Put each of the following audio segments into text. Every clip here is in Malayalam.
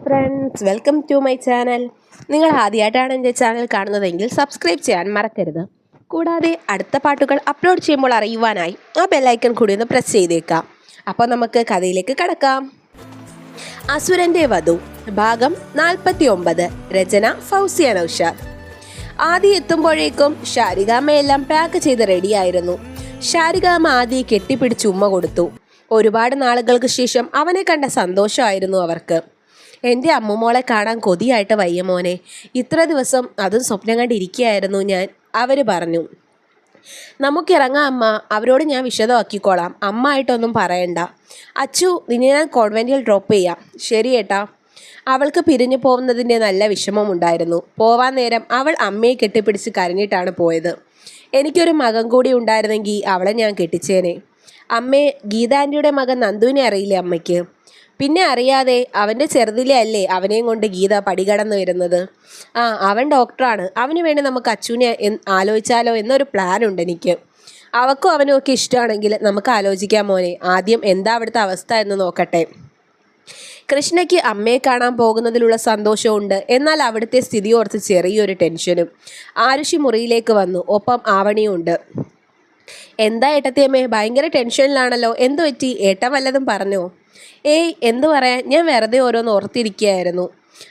Friends welcome to my channel നിങ്ങൾ ആദ്യമായിട്ടാണ് എന്റെ ചാനൽ കാണുന്നതെങ്കിൽ സബ്സ്ക്രൈബ് ചെയ്യാൻ മറക്കരുത്. കൂടാതെ അടുത്ത പാട്ടുകൾ അപ്ലോഡ് ചെയ്യുമ്പോൾ അറിയുവാനായി ആ ബെല്ലൈക്കൺ കൂടി ഒന്ന് പ്രസ് ചെയ്തേക്കാം. അപ്പോൾ നമുക്ക് കഥയിലേക്ക് കടക്കാം. അസുരന്റെ വധു ഭാഗം നാൽപ്പത്തി ഒമ്പത് രചന ഫൗസിയ നൌഷാദ്. ആദ്യം എത്തുമ്പോഴേക്കും ഷാരികാമയെല്ലാം പാക്ക് ചെയ്ത് റെഡിയായിരുന്നു ഷാരികാമ ആദ്യ കെട്ടിപ്പിടിച്ച് ഉമ്മ കൊടുത്തു. ഒരുപാട് നാളുകൾക്ക് ശേഷം അവനെ കണ്ട സന്തോഷമായിരുന്നു അവർക്ക്. എന്റെ അമ്മുമോളെ കാണാൻ കൊതിയായിട്ട് വയ്യ മോനെ. ഇത്ര ദിവസം അതും സ്വപ്നം കണ്ടിരിക്കുകയായിരുന്നു ഞാൻ. അവർ പറഞ്ഞു നമുക്ക് നമുക്കിറങ്ങാം അമ്മ. അവരോട് ഞാൻ വിശദമാക്കിക്കോളാം. അമ്മ ആയിട്ടൊന്നും പറയണ്ട. അച്ചു നിന്നെ ഞാൻ കോൺവെന്റിൽ ഡ്രോപ്പ് ചെയ്യാം. ശരി ഏട്ടാ. അവൾക്ക് പിരിഞ്ഞു പോകുന്നതിന്റെ നല്ല വിഷമമുണ്ടായിരുന്നു പോവാൻ നേരം അവൾ അമ്മയെ കെട്ടിപ്പിടിച്ച് കരഞ്ഞിട്ടാണ് പോയത്. എനിക്കൊരു മകൻ കൂടി ഉണ്ടായിരുന്നെങ്കിൽ അവളെ ഞാൻ കെട്ടിച്ചേനെ. അമ്മേ ഗീതാന്റിയുടെ മകൻ നന്ദുവിനെ അറിയില്ലേ അമ്മയ്ക്ക്? പിന്നെ അറിയാതെ അവന്റെ ചെറുതിലെ അല്ലേ അവനെയും കൊണ്ട് ഗീത പടികടന്ന് വരുന്നത്? ആ അവൻ ഡോക്ടറാണ്. അവന് വേണ്ടി നമുക്ക് അച്ചുവിനെ ആലോചിച്ചാലോ എന്നൊരു പ്ലാൻ ഉണ്ട് എനിക്ക്. അവക്കും അവനും ഒക്കെ ഇഷ്ടമാണെങ്കിൽ നമുക്ക് ആലോചിക്കാം മോനെ. ആദ്യം എന്താ അവിടുത്തെ അവസ്ഥ എന്ന് നോക്കട്ടെ. കൃഷ്ണയ്ക്ക് അമ്മയെ കാണാൻ പോകുന്നതിലുള്ള സന്തോഷമുണ്ട്. എന്നാൽ അവിടുത്തെ സ്ഥിതി ഓർത്ത് ചെറിയൊരു ടെൻഷനും. ആരുഷി മുറിയിലേക്ക് വന്നു. ഒപ്പം ആവണിയുണ്ട് എന്താ ഏട്ടത്തിയമ്മേ? ഭയങ്കര ടെൻഷനിലാണല്ലോ. എന്തു പറ്റി ഏട്ടൻ വല്ലതും പറഞ്ഞോ? ഏയ് എന്തു പറയാൻ? ഞാൻ വെറുതെ ഓരോന്ന് ഓർത്തിരിക്കുകയായിരുന്നു.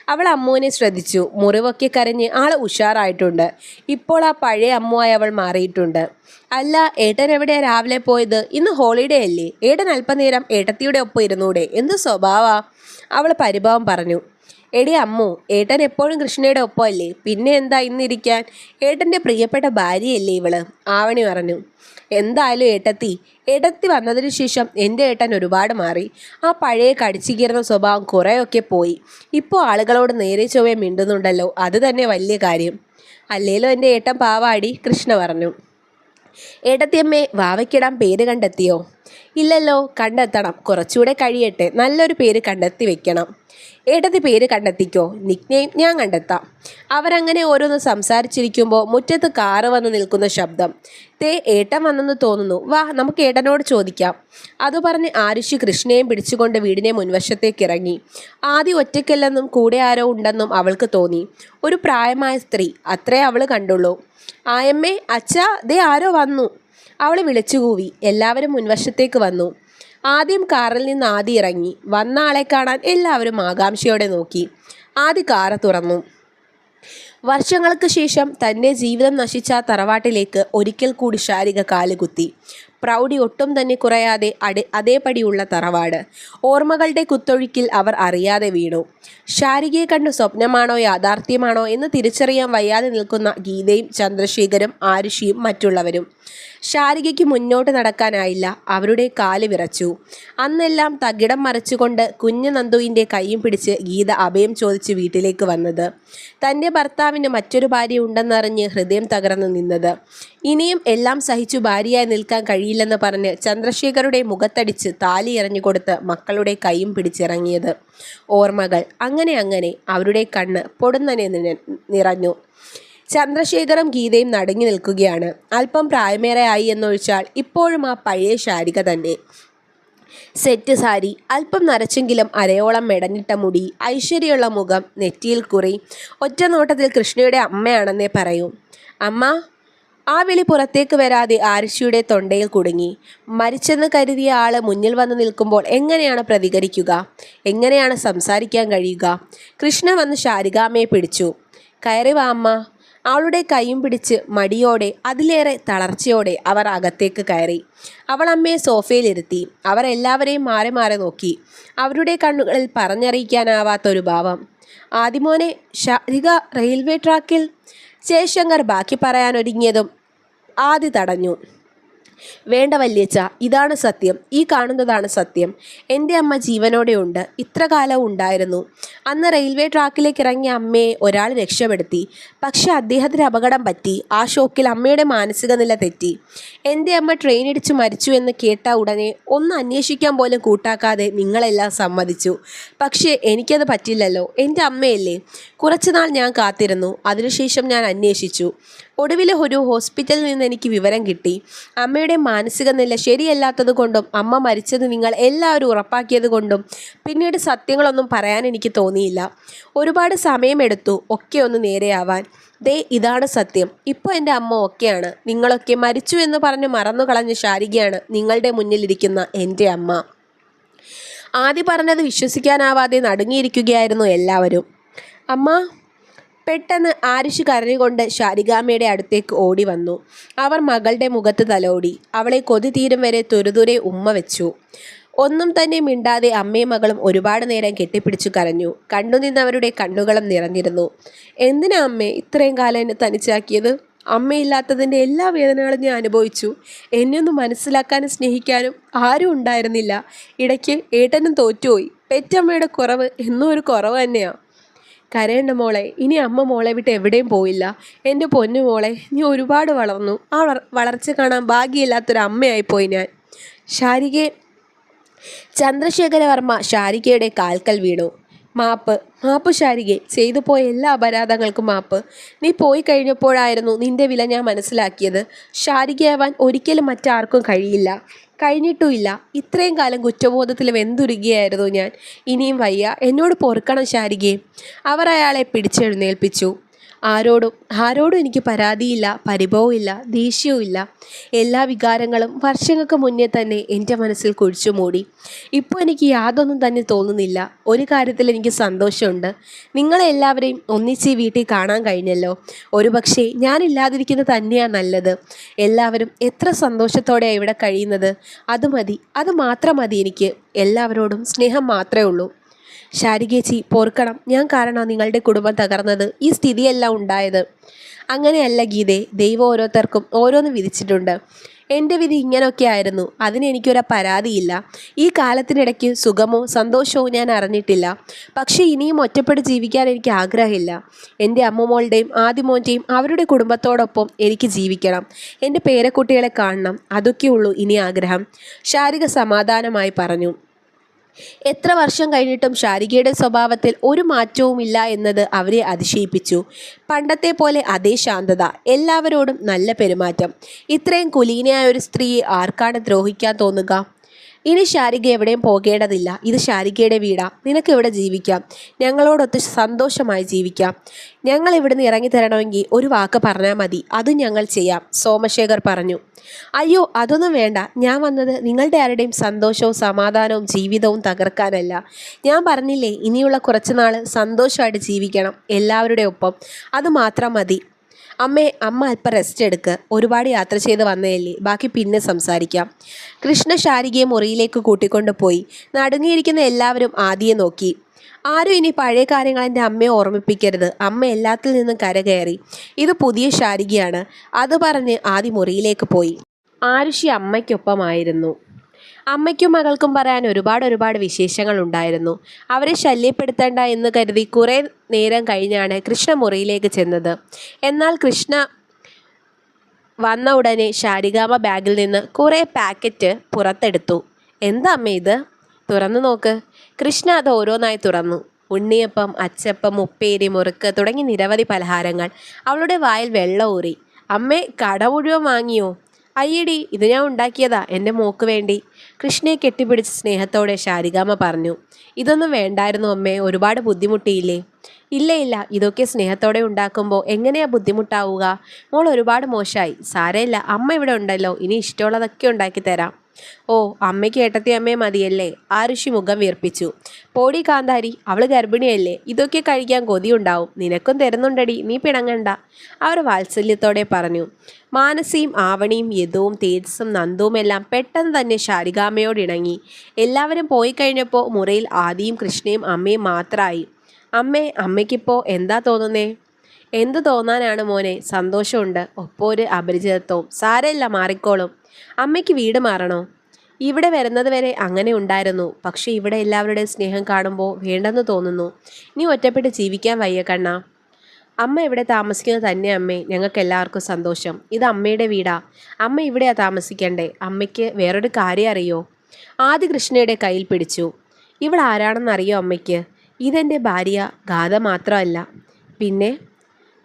അവൾ അമ്മുവിനെ ശ്രദ്ധിച്ചു. മുറിവൊക്കെ കരഞ്ഞ് ആൾ ഉഷാറായിട്ടുണ്ട്. ഇപ്പോൾ ആ പഴയ അമ്മുവായി അവൾ മാറിയിട്ടുണ്ട്. അല്ല ഏട്ടൻ എവിടെയാ രാവിലെ പോയത്? ഇന്ന് ഹോളിഡേ അല്ലേ? ഏട്ടൻ അല്പനേരം ഏട്ടത്തിയുടെ ഒപ്പം ഇരുന്നൂടെ? എന്ത് സ്വഭാവ? അവൾ പരിഭവം പറഞ്ഞു. എടി അമ്മു ഏട്ടൻ എപ്പോഴും കൃഷ്ണയുടെ ഒപ്പമല്ലേ? പിന്നെ എന്താ ഇന്നിരിക്കാൻ? ഏട്ടന്റെ പ്രിയപ്പെട്ട ഭാര്യയല്ലേ ഇവൾ? ആവണി പറഞ്ഞു. എന്തായാലും ഏട്ടത്തി ഏട്ടത്തി വന്നതിന് ശേഷം എന്റെ ഏട്ടൻ ഒരുപാട് മാറി. ആ പഴയ കടിച്ചിക്കീറുന്ന സ്വഭാവം കുറേയൊക്കെ പോയി. ഇപ്പോൾ ആളുകളോട് നേരെ ചൊവ്വേ മിണ്ടുന്നുണ്ടല്ലോ. അത് തന്നെ വലിയ കാര്യം. അല്ലേലോ എന്റെ ഏട്ടൻ പാവാടി? കൃഷ്ണ പറഞ്ഞു. ഏട്ടത്തിയമ്മേ വാവയ്ക്കിടാൻ പേര് കണ്ടെത്തിയോ? ഇല്ലല്ലോ കണ്ടെത്തണം. കുറച്ചുകൂടെ കഴിയട്ടെ. നല്ലൊരു പേര് കണ്ടെത്തി വെക്കണം. ഏട്ടത്തി പേര് കണ്ടെത്തിക്കോ. നിക്നെയിം ഞാൻ കണ്ടെത്താം. അവരങ്ങനെ ഓരോന്ന് സംസാരിച്ചിരിക്കുമ്പോൾ മുറ്റത്ത് കാറ് വന്ന് നിൽക്കുന്ന ശബ്ദം. തേ ഏട്ടൻ വന്നെന്ന് തോന്നുന്നു. വാ നമുക്ക് ഏട്ടനോട് ചോദിക്കാം. അത് പറഞ്ഞ് ആരുഷി കൃഷ്ണയെയും പിടിച്ചുകൊണ്ട് വീടിനെ മുൻവശത്തേക്ക് ഇറങ്ങി. ആദ്യം ഒറ്റയ്ക്കല്ലെന്നും കൂടെ ആരോ ഉണ്ടെന്നും അവൾക്ക് തോന്നി. ഒരു പ്രായമായ സ്ത്രീ. അത്രേ അവൾ കണ്ടുള്ളൂ. ആയമ്മേ അച്ഛാ ദേ ആരോ വന്നു. അവൾ വിളിച്ചുകൂവി. എല്ലാവരും മുൻവശത്തേക്ക് വന്നു. ആദ്യം കാറിൽ നിന്ന് ആദി ഇറങ്ങി. വന്ന ആളെ കാണാൻ എല്ലാവരും ആകാംക്ഷയോടെ നോക്കി. ആദി കാറ് തുറന്നു. വർഷങ്ങൾക്ക് ശേഷം തന്റെ ജീവിതം നശിച്ച തറവാട്ടിലേക്ക് ഒരിക്കൽ കൂടി ശാരിക കാലുകുത്തി പ്രൗഢി ഒട്ടും തന്നെ കുറയാതെ അടി അതേപടിയുള്ള തറവാട്. ഓർമ്മകളുടെ കുത്തൊഴുക്കിൽ അവർ അറിയാതെ വീണു. ശാരികയെ കണ്ട് സ്വപ്നമാണോ യാഥാർത്ഥ്യമാണോ എന്ന് തിരിച്ചറിയാൻ വയ്യാതെ നിൽക്കുന്ന ഗീതയും ചന്ദ്രശേഖരും ആരുഷിയും മറ്റുള്ളവരും. ശാരികയ്ക്ക് മുന്നോട്ട് നടക്കാനായില്ല. അവരുടെ കാൽ വിറച്ചു. അന്നെല്ലാം തകിടം മറച്ചുകൊണ്ട് കുഞ്ഞു നന്ദുവിന്റെ കൈയും പിടിച്ച് ഗീത അഭയം ചോദിച്ച് വീട്ടിലേക്ക് വന്നത്. തന്റെ ഭർത്താവിന് മറ്റൊരു ഭാര്യ ഉണ്ടെന്നറിഞ്ഞ് ഹൃദയം തകർന്നു നിന്നത്. ഇനിയും എല്ലാം സഹിച്ചു ഭാര്യയായി നിൽക്കാൻ കഴിയില്ലെന്ന് പറഞ്ഞ് ചന്ദ്രശേഖരുടെ മുഖത്തടിച്ച് താലി എറിഞ്ഞുകൊടുത്ത് മക്കളുടെ കൈയും പിടിച്ചിറങ്ങിയത്. ഓർമ്മകൾ. അങ്ങനെ അങ്ങനെ അവരുടെ കണ്ണ് പൊടുന്നനെ നിറഞ്ഞു. ചന്ദ്രശേഖരം ഗീതയും നടുങ്ങി നിൽക്കുകയാണ്. അല്പം പ്രായമേറെയായി എന്നൊഴിച്ചാൽ ഇപ്പോഴും ആ പഴയ ശാരിക തന്നെ. സെറ്റ് സാരി അല്പം നരച്ചെങ്കിലും അരയോളം മെടഞ്ഞിട്ട മുടി ഐശ്വര്യമുള്ള മുഖം നെറ്റിയിൽ കുറി ഒറ്റ നോട്ടത്തിൽ കൃഷ്ണയുടെ അമ്മയാണെന്നേ പറയൂ. അമ്മ ആ വിളി പുറത്തേക്ക് വരാതെ ആരിഷിയുടെ തൊണ്ടയിൽ കുടുങ്ങി. മരിച്ചെന്ന് കരുതിയ ആൾ മുന്നിൽ വന്ന് നിൽക്കുമ്പോൾ എങ്ങനെയാണ് പ്രതികരിക്കുക? എങ്ങനെയാണ് സംസാരിക്കാൻ കഴിയുക? കൃഷ്ണ വന്ന് ശാരികാമ്മയെ പിടിച്ചു. കയറി വാ അമ്മ. അവളുടെ കൈയും പിടിച്ച് മടിയോടെ അതിലേറെ തളർച്ചയോടെ അവർ അകത്തേക്ക് കയറി. അവൾ അമ്മയെ സോഫയിലിരുത്തി. അവർ എല്ലാവരെയും മാറി മാറി നോക്കി. അവരുടെ കണ്ണുകളിൽ പറഞ്ഞറിയിക്കാനാവാത്തൊരു ഭാവം. ആദിമോനെ ശാരിക റെയിൽവേ ട്രാക്കിൽ ജയശങ്കർ ബാക്കി പറയാനൊരുങ്ങിയതും ആദി തടഞ്ഞു. വേണ്ട വല്യച്ച ഇതാണ് സത്യം ഈ കാണുന്നതാണ് സത്യം. എന്റെ അമ്മ ജീവനോടെ ഉണ്ട് ഇത്ര കാലം ഉണ്ടായിരുന്നു. അന്ന് റെയിൽവേ ട്രാക്കിലേക്ക് ഇറങ്ങിയ അമ്മയെ ഒരാൾ രക്ഷപ്പെടുത്തി. പക്ഷെ അദ്ദേഹത്തിന് അപകടം പറ്റി ആ ഷോക്കിൽ അമ്മയുടെ മാനസിക നില തെറ്റി. എന്റെ അമ്മ ട്രെയിൻ ഇടിച്ച് മരിച്ചു എന്ന് കേട്ട ഉടനെ ഒന്ന് അന്വേഷിക്കാൻ പോലും കൂട്ടാക്കാതെ നിങ്ങളെല്ലാം സമ്മതിച്ചു. പക്ഷേ എനിക്കത് പറ്റില്ലല്ലോ എന്റെ അമ്മയല്ലേ. കുറച്ചുനാൾ ഞാൻ കാത്തിരുന്നു അതിനുശേഷം ഞാൻ അന്വേഷിച്ചു. ഒടുവിൽ ഒരു ഹോസ്പിറ്റലിൽ നിന്ന് എനിക്ക് വിവരം കിട്ടി. അമ്മയുടെ മാനസിക നില ശരിയല്ലാത്തത് കൊണ്ടും അമ്മ മരിച്ചത് നിങ്ങൾ എല്ലാവരും ഉറപ്പാക്കിയത് കൊണ്ടും പിന്നീട് സത്യങ്ങളൊന്നും പറയാൻ എനിക്ക് തോന്നിയില്ല. ഒരുപാട് സമയമെടുത്തു ഒക്കെ ഒന്ന് നേരെയാവാൻ. ദേ ഇതാണ് സത്യം. ഇപ്പോൾ എന്റെ അമ്മ ഒക്കെയാണ്. നിങ്ങളൊക്കെ മരിച്ചു എന്ന് പറഞ്ഞ് മറന്നു കളഞ്ഞ ശാരികയാണ് നിങ്ങളുടെ മുന്നിലിരിക്കുന്ന എന്റെ അമ്മ. ആദ്യം പറഞ്ഞത് വിശ്വസിക്കാനാവാതെ നടുങ്ങിയിരിക്കുകയായിരുന്നു എല്ലാവരും. അമ്മ പെട്ടെന്ന് ആരിഷ് കരഞ്ഞുകൊണ്ട് ശാരികാമ്മയുടെ അടുത്തേക്ക് ഓടി വന്നു. അവർ മകളുടെ മുഖത്ത് തലോടി. അവളെ കൊതി തീരും വരെ തുരുതുരെ ഉമ്മ വെച്ചു. ഒന്നും തന്നെ മിണ്ടാതെ അമ്മയും മകളും ഒരുപാട് നേരം കെട്ടിപ്പിടിച്ചു കരഞ്ഞു. കണ്ടുനിന്നവരുടെ കണ്ണുകളും നിറഞ്ഞിരുന്നു. എന്തിനാ അമ്മേ ഇത്രയും കാലം എന്നെ തനിച്ചാക്കിയത്? അമ്മയില്ലാത്തതിന്റെ എല്ലാ വേദനകളും ഞാൻ അനുഭവിച്ചു. എന്നെ ഒന്ന് മനസ്സിലാക്കാനും സ്നേഹിക്കാനും ആരും ഉണ്ടായിരുന്നില്ല. ഇടയ്ക്ക് ഏട്ടനും തോറ്റുപോയി. പെറ്റമ്മയുടെ കുറവ് എന്നും ഒരു കുറവ് തന്നെയാണ് കരയേണ്ട മോളെ ഇനി അമ്മ മോളെ വിട്ട് എവിടെയും പോയില്ല. എന്റെ പൊന്നു മോളെ നീ ഒരുപാട് വളർന്നു. ആ വളർച്ച കാണാൻ ഭാഗ്യമില്ലാത്തൊരു അമ്മയായിപ്പോയി ഞാൻ. ശാരികെ ചന്ദ്രശേഖരവർമ്മ ശാരികയുടെ കാൽക്കൽ വീണു. മാപ്പ്. മാപ്പ് ശാരികെ ചെയ്തു പോയ എല്ലാ അപരാധങ്ങൾക്കും മാപ്പ്. നീ പോയി കഴിഞ്ഞപ്പോഴായിരുന്നു നിന്റെ വില ഞാൻ മനസ്സിലാക്കിയത്. ശാരികയാവാൻ ഒരിക്കലും മറ്റാർക്കും കഴിയില്ല. കഴിഞ്ഞിട്ടുമില്ല. ഇത്രയും കാലം കുറ്റബോധത്തിൽ വെന്തുരുകിയായിരുന്നു ഞാൻ? ഇനിയും വയ്യ. എന്നോട് പൊറുക്കണം ശാരികയെ അവർ അയാളെ പിടിച്ചെഴുന്നേൽപ്പിച്ചു. ആരോടും ആരോടും എനിക്ക് പരാതിയില്ല പരിഭവമില്ല ദേഷ്യവുമില്ല. എല്ലാ വികാരങ്ങളും വർഷങ്ങൾക്ക് മുന്നേ തന്നെ എന്റെ മനസ്സിൽ കുഴിച്ചു മൂടി. ഇപ്പോൾ എനിക്ക് യാതൊന്നും തന്നെ തോന്നുന്നില്ല. ഒരു കാര്യത്തിൽ എനിക്ക് സന്തോഷമുണ്ട്. നിങ്ങളെല്ലാവരെയും ഒന്നിച്ച് വീട്ടിൽ കാണാൻ കഴിഞ്ഞല്ലോ. ഒരു പക്ഷേ ഞാനില്ലാതിരിക്കുന്നത് തന്നെയാണ് നല്ലത്. എല്ലാവരും എത്ര സന്തോഷത്തോടെയാണ് ഇവിടെ കഴിയുന്നത്? അത് മതി. അത് മാത്രം മതി എനിക്ക്. എല്ലാവരോടും സ്നേഹം മാത്രമേ ഉള്ളൂ. ശാരികേച്ചി പോർക്കണം ഞാൻ കാരണം നിങ്ങളുടെ കുടുംബം തകർന്നത്. ഈ സ്ഥിതിയെല്ലാം ഉണ്ടായത്. അങ്ങനെയല്ല ഗീതേ ദൈവം ഓരോരുത്തർക്കും ഓരോന്ന് വിധിച്ചിട്ടുണ്ട്. എന്റെ വിധി ഇങ്ങനെയൊക്കെ ആയിരുന്നു. അതിന് എനിക്കൊരു പരാതിയില്ല. ഈ കാലത്തിനിടയ്ക്ക് സുഖമോ സന്തോഷമോ ഞാൻ അറിഞ്ഞിട്ടില്ല. പക്ഷേ ഇനിയും ഒറ്റപ്പെട്ട് ജീവിക്കാൻ എനിക്ക് ആഗ്രഹമില്ല. എന്റെ അമ്മമോളുടെയും ആദ്യമോന്റെയും അവരുടെ കുടുംബത്തോടൊപ്പം എനിക്ക് ജീവിക്കണം. എന്റെ പേരക്കുട്ടികളെ കാണണം. അതൊക്കെയുള്ളൂ ഇനി ആഗ്രഹം. ശാരിക സമാധാനമായി പറഞ്ഞു. എത്ര വർഷം കഴിഞ്ഞിട്ടും ശാരികയുടെ സ്വഭാവത്തിൽ ഒരു മാറ്റവുമില്ല എന്നത് അവരെ അതിശയിപ്പിച്ചു. പണ്ടത്തെ പോലെ അതേ ശാന്തത എല്ലാവരോടും നല്ല പെരുമാറ്റം. ഇത്രയും കുലീനയായ ഒരു സ്ത്രീയെ ആർക്കാണ് ദ്രോഹിക്കാൻ തോന്നുക? ഇനി ശാരിക എവിടെയും പോകേണ്ടതില്ല. ഇത് ശാരികയുടെ വീടാ. നിനക്ക് ഇവിടെ ജീവിക്കാം. ഞങ്ങളോടൊത്ത് സന്തോഷമായി ജീവിക്കാം. ഞങ്ങൾ ഇവിടുന്ന് ഇറങ്ങി തരണമെങ്കിൽ ഒരു വാക്ക് പറഞ്ഞാൽ മതി. അത് ഞങ്ങൾ ചെയ്യാം. സോമശേഖർ പറഞ്ഞു. അയ്യോ അതൊന്നും വേണ്ട. ഞാൻ വന്നത് നിങ്ങളുടെ ആരുടെയും സന്തോഷവും സമാധാനവും ജീവിതവും തകർക്കാനല്ല. ഞാൻ പറഞ്ഞില്ലേ ഇനിയുള്ള കുറച്ച് നാൾ സന്തോഷമായിട്ട് ജീവിക്കണം. എല്ലാവരുടെ ഒപ്പം. അത് മാത്രം മതി. അമ്മേ അമ്മ അല്പം റെസ്റ്റ് എടുക്ക്. ഒരുപാട് യാത്ര ചെയ്ത് വന്നതല്ലേ? ബാക്കി പിന്നെ സംസാരിക്കാം. കൃഷ്ണ ശാരികയെ മുറിയിലേക്ക് കൂട്ടിക്കൊണ്ടു പോയി. നടുങ്ങിയിരിക്കുന്ന എല്ലാവരും ആദ്യം നോക്കി. ആരും ഇനി പഴയ കാര്യങ്ങൾ എന്റെ അമ്മയെ ഓർമ്മിപ്പിക്കരുത്. അമ്മ എല്ലാത്തിൽ നിന്നും കരകയറി ഇത് പുതിയ ശാരികയാണ്. അത് പറഞ്ഞ് ആദ്യം മുറിയിലേക്ക് പോയി. ആരുഷി അമ്മയ്ക്കൊപ്പമായിരുന്നു. അമ്മയ്ക്കും മകൾക്കും പറയാൻ ഒരുപാട് ഒരുപാട് വിശേഷങ്ങൾ ഉണ്ടായിരുന്നു. അവരെ ശല്യപ്പെടുത്തേണ്ട എന്ന് കരുതി കുറേ നേരം കഴിഞ്ഞാണ് കൃഷ്ണ മുറിയിലേക്ക് ചെന്നത്. എന്നാൽ കൃഷ്ണ വന്ന ഉടനെ ശാരികാമ ബാഗിൽ നിന്ന് കുറേ പാക്കറ്റ് പുറത്തെടുത്തു. എന്താ അമ്മ ഇത്? തുറന്നു നോക്ക്. കൃഷ്ണ അത് ഓരോന്നായി തുറന്നു. ഉണ്ണിയപ്പം അച്ചപ്പം ഉപ്പേരി മുറുക്ക് തുടങ്ങി നിരവധി പലഹാരങ്ങൾ. അവളുടെ വായിൽ വെള്ളം ഊറി. അമ്മേ കട മുഴുവൻ വാങ്ങിയോ? അയ്യടി ഇത് ഞാൻ ഉണ്ടാക്കിയതാ എന്റെ മോക്ക് വേണ്ടി. കൃഷ്ണയെ കെട്ടിപ്പിടിച്ച് സ്നേഹത്തോടെ ശാരികാമ്മ പറഞ്ഞു. ഇതൊന്നും വേണ്ടായിരുന്നു അമ്മേ ഒരുപാട് ബുദ്ധിമുട്ടിയില്ലേ? ഇല്ല ഇല്ല. ഇതൊക്കെ സ്നേഹത്തോടെ ഉണ്ടാക്കുമ്പോൾ എങ്ങനെയാ ബുദ്ധിമുട്ടാവുക? മോൾ ഒരുപാട് മോശമായി സാരമില്ല. അമ്മ ഇവിടെ ഉണ്ടല്ലോ. ഇനി ഇഷ്ടമുള്ളതൊക്കെ ഉണ്ടാക്കി തരാം. ഓ അമ്മയ്ക്ക് ഏട്ടത്തി അമ്മയെ മതിയല്ലേ? ആ ഋഷി മുഖം വീർപ്പിച്ചു. പോടി കാന്താരി അവൾ ഗർഭിണിയല്ലേ? ഇതൊക്കെ കഴിക്കാൻ കൊതിയുണ്ടാവും നിനക്കും തരുന്നുണ്ടടി. നീ പിണങ്ങണ്ട. അവർ വാത്സല്യത്തോടെ പറഞ്ഞു. മാനസിയും ആവണിയും യദുവും തേജസ്സും നന്ദുവുമെല്ലാം പെട്ടെന്ന് തന്നെ ശാരികാമ്മയോടിണങ്ങി എല്ലാവരും പോയി കഴിഞ്ഞപ്പോൾ മുറിയിൽ ആദിയും കൃഷ്ണയും അമ്മയും മാത്രമായി അമ്മേ അമ്മയ്ക്കിപ്പോൾ എന്താ തോന്നുന്നേ? എന്ത് തോന്നാനാണ് മോനെ? സന്തോഷമുണ്ട്. ഒപ്പം ഒരു അപരിചിതത്വവും. സാരമില്ല മാറിക്കോളും. അമ്മയ്ക്ക് വീട് മാറണോ? ഇവിടെ വരുന്നത് വരെ അങ്ങനെ ഉണ്ടായിരുന്നു. പക്ഷേ ഇവിടെ എല്ലാവരുടെയും സ്നേഹം കാണുമ്പോൾ വേണ്ടെന്ന് തോന്നുന്നു. നീ ഒറ്റപ്പെട്ട് ജീവിക്കാൻ വയ്യ കണ്ണ. അമ്മ ഇവിടെ താമസിക്കുന്നത് തന്നെ അമ്മേ. ഞങ്ങൾക്ക് എല്ലാവർക്കും സന്തോഷം. ഇത് അമ്മയുടെ വീടാ. അമ്മ ഇവിടെയാണ് താമസിക്കണ്ടേ? അമ്മയ്ക്ക് വേറൊരു കാര്യം അറിയോ? ആദ്യ കൃഷ്ണയുടെ കയ്യിൽ പിടിച്ചു. ഇവിടെ ആരാണെന്ന് അറിയോ അമ്മയ്ക്ക്? ഇതെന്റെ ഭാര്യ ഗാഥ മാത്രമല്ല. പിന്നെ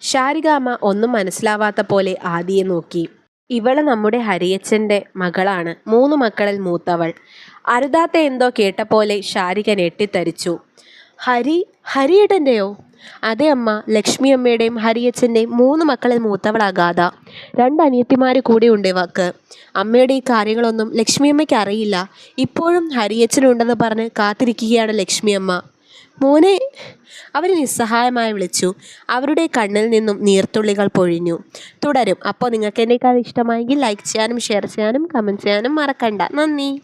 ശാരികാമ്മ ഒന്നും മനസ്സിലാവാത്ത പോലെ ആദിയെ നോക്കി. ഇവൾ നമ്മുടെ ഹരിയച്ഛന്റെ മകളാണ്. മൂന്ന് മക്കളിൽ മൂത്തവൾ. അരുതാത്ത എന്തോ കേട്ട പോലെ ഷാരിക ഞെട്ടിത്തരിച്ചു. ഹരി ഹരിയേട്ടന്റെയോ അതെ അമ്മ ലക്ഷ്മി അമ്മയുടെയും ഹരിയച്ഛന്റെയും മൂന്ന് മക്കളിൽ മൂത്തവളാ ഗാഥ. രണ്ട് അനിയത്തിമാർ കൂടെ ഉണ്ട് ഇവക്ക്. അമ്മയുടെ ഈ കാര്യങ്ങളൊന്നും ലക്ഷ്മി അമ്മയ്ക്ക് അറിയില്ല. ഇപ്പോഴും ഹരിയച്ഛനുണ്ടെന്ന് പറഞ്ഞ് കാത്തിരിക്കുകയാണ് ലക്ഷ്മി അമ്മ മോനെ അവർ നിസ്സഹായമായി വിളിച്ചു. അവരുടെ കണ്ണിൽ നിന്നും നീർത്തുള്ളികൾ പൊഴിഞ്ഞു. തുടരും. അപ്പോൾ നിങ്ങൾക്ക് എന്റെ കഥ ഇഷ്ടമായെങ്കിൽ ലൈക്ക് ചെയ്യാനും ഷെയർ ചെയ്യാനും കമന്റ് ചെയ്യാനും മറക്കണ്ട. നന്ദി.